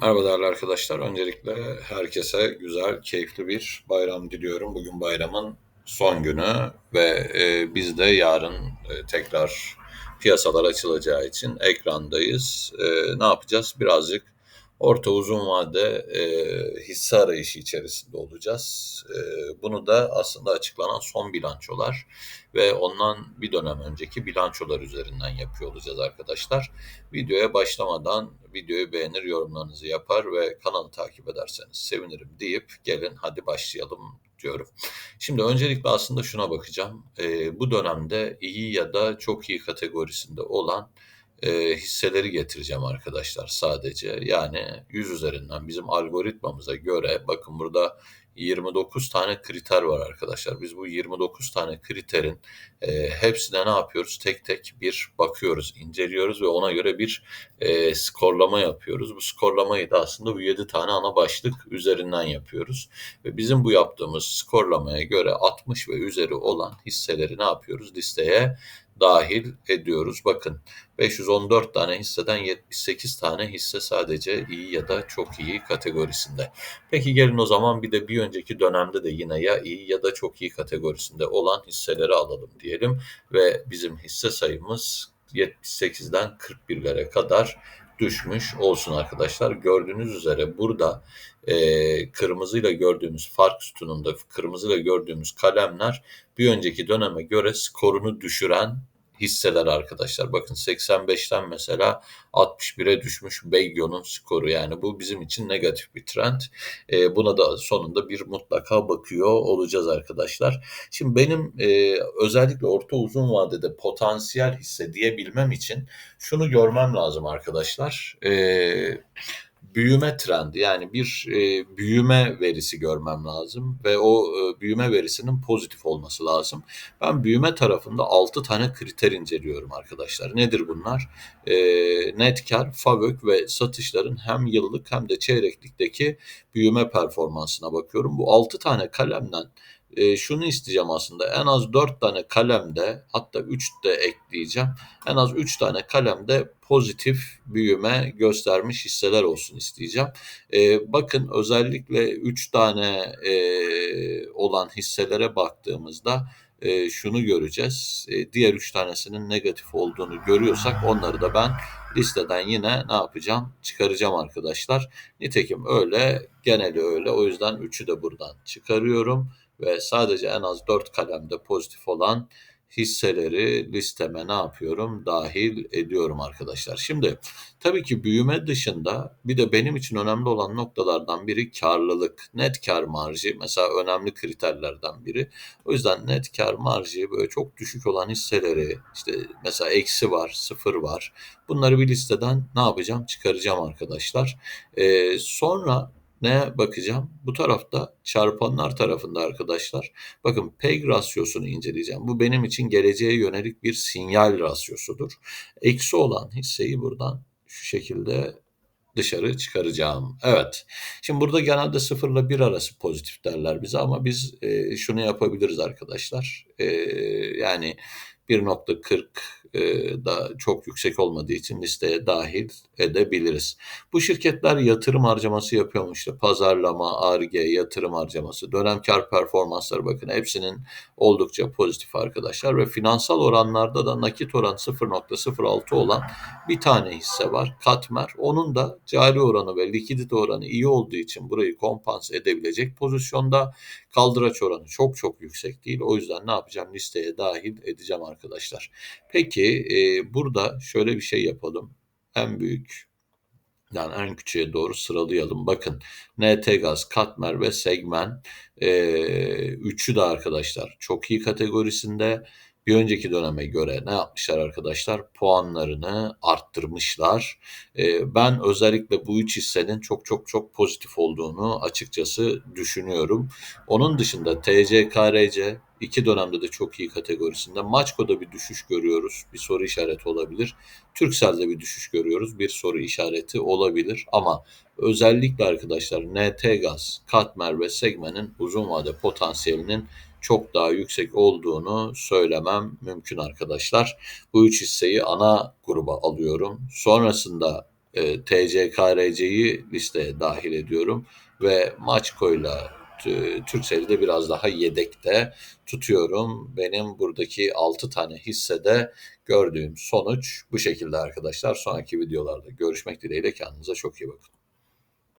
Merhaba değerli arkadaşlar. Öncelikle herkese güzel, keyifli bir bayram diliyorum. Bugün bayramın son günü ve e, biz de yarın e, tekrar piyasalar açılacağı için ekrandayız. E, ne yapacağız? Birazcık orta uzun vade e, hisse arayışı içerisinde olacağız. E, bunu da aslında açıklanan son bilançolar ve ondan bir dönem önceki bilançolar üzerinden yapıyor olacağız arkadaşlar. Videoya başlamadan videoyu beğenir, yorumlarınızı yapar ve kanalı takip ederseniz sevinirim deyip gelin hadi başlayalım diyorum. Şimdi öncelikle aslında şuna bakacağım. E, bu dönemde iyi ya da çok iyi kategorisinde olan e, hisseleri getireceğim arkadaşlar sadece. Yani 100 üzerinden bizim algoritmamıza göre bakın burada 29 tane kriter var arkadaşlar. Biz bu 29 tane kriterin e, hepsine ne yapıyoruz? Tek tek bir bakıyoruz, inceliyoruz ve ona göre bir e, skorlama yapıyoruz. Bu skorlamayı da aslında bu 7 tane ana başlık üzerinden yapıyoruz. Ve bizim bu yaptığımız skorlamaya göre 60 ve üzeri olan hisseleri ne yapıyoruz? Listeye dahil ediyoruz. Bakın 514 tane hisseden 78 tane hisse sadece iyi ya da çok iyi kategorisinde. Peki gelin o zaman bir de bir önceki dönemde de yine ya iyi ya da çok iyi kategorisinde olan hisseleri alalım diyelim ve bizim hisse sayımız 78'den 41'lere kadar düşmüş olsun arkadaşlar. Gördüğünüz üzere burada e, kırmızıyla gördüğümüz fark sütununda kırmızıyla gördüğümüz kalemler bir önceki döneme göre skorunu düşüren hisseler arkadaşlar. Bakın 85'ten mesela 61'e düşmüş Beygio'nun skoru. Yani bu bizim için negatif bir trend. E, buna da sonunda bir mutlaka bakıyor olacağız arkadaşlar. Şimdi benim e, özellikle orta uzun vadede potansiyel hisse diyebilmem için şunu görmem lazım arkadaşlar. E, büyüme trendi yani bir e, büyüme verisi görmem lazım ve o e, büyüme verisinin pozitif olması lazım. Ben büyüme tarafında 6 tane kriter inceliyorum arkadaşlar. Nedir bunlar? E, net kar, FAVÖK ve satışların hem yıllık hem de çeyreklikteki büyüme performansına bakıyorum. Bu 6 tane kalemden e, şunu isteyeceğim aslında en az 4 tane kalemde hatta 3 de ekleyeceğim. En az 3 tane kalemde pozitif büyüme göstermiş hisseler olsun isteyeceğim. E, bakın özellikle 3 tane e, olan hisselere baktığımızda e, şunu göreceğiz. E, diğer 3 tanesinin negatif olduğunu görüyorsak onları da ben listeden yine ne yapacağım? Çıkaracağım arkadaşlar. Nitekim öyle, geneli öyle. O yüzden 3'ü de buradan çıkarıyorum ve sadece en az 4 kalemde pozitif olan hisseleri listeme ne yapıyorum? Dahil ediyorum arkadaşlar. Şimdi tabii ki büyüme dışında bir de benim için önemli olan noktalardan biri karlılık. Net kar marjı mesela önemli kriterlerden biri. O yüzden net kar marjı böyle çok düşük olan hisseleri işte mesela eksi var, sıfır var. Bunları bir listeden ne yapacağım? Çıkaracağım arkadaşlar. Ee, sonra Neye bakacağım? Bu tarafta çarpanlar tarafında arkadaşlar. Bakın PEG rasyosunu inceleyeceğim. Bu benim için geleceğe yönelik bir sinyal rasyosudur. Eksi olan hisseyi buradan şu şekilde dışarı çıkaracağım. Evet. Şimdi burada genelde 0 ile 1 arası pozitif derler bize ama biz e, şunu yapabiliriz arkadaşlar. E, yani 1.40 e, da çok yüksek olmadığı için listeye dahil edebiliriz. Bu şirketler yatırım harcaması yapıyormuş işte pazarlama, ARGE, yatırım harcaması, dönem kar performansları bakın hepsinin oldukça pozitif arkadaşlar ve finansal oranlarda da nakit oran 0.06 olan bir tane hisse var Katmer. Onun da cari oranı ve likidite oranı iyi olduğu için burayı kompanse edebilecek pozisyonda kaldıraç oranı çok çok yüksek değil. O yüzden ne yapacağım listeye dahil edeceğim arkadaşlar. Peki ki e, burada şöyle bir şey yapalım. En büyük yani en küçüğe doğru sıralayalım. Bakın NT Gaz, Katmer ve Segmen e, üçü de arkadaşlar çok iyi kategorisinde. Bir önceki döneme göre ne yapmışlar arkadaşlar? Puanlarını arttırmışlar. E, ben özellikle bu üç hissenin çok çok çok pozitif olduğunu açıkçası düşünüyorum. Onun dışında TCKRC, İki dönemde de çok iyi kategorisinde. Maçko'da bir düşüş görüyoruz. Bir soru işareti olabilir. Türksel'de bir düşüş görüyoruz. Bir soru işareti olabilir. Ama özellikle arkadaşlar NT Gaz, Katmer ve Segmen'in uzun vade potansiyelinin çok daha yüksek olduğunu söylemem mümkün arkadaşlar. Bu üç hisseyi ana gruba alıyorum. Sonrasında e, TCKRC'yi listeye dahil ediyorum ve Maçko'yla e, Türkcell'i biraz daha yedekte tutuyorum. Benim buradaki 6 tane hissede gördüğüm sonuç bu şekilde arkadaşlar. Sonraki videolarda görüşmek dileğiyle kendinize çok iyi bakın.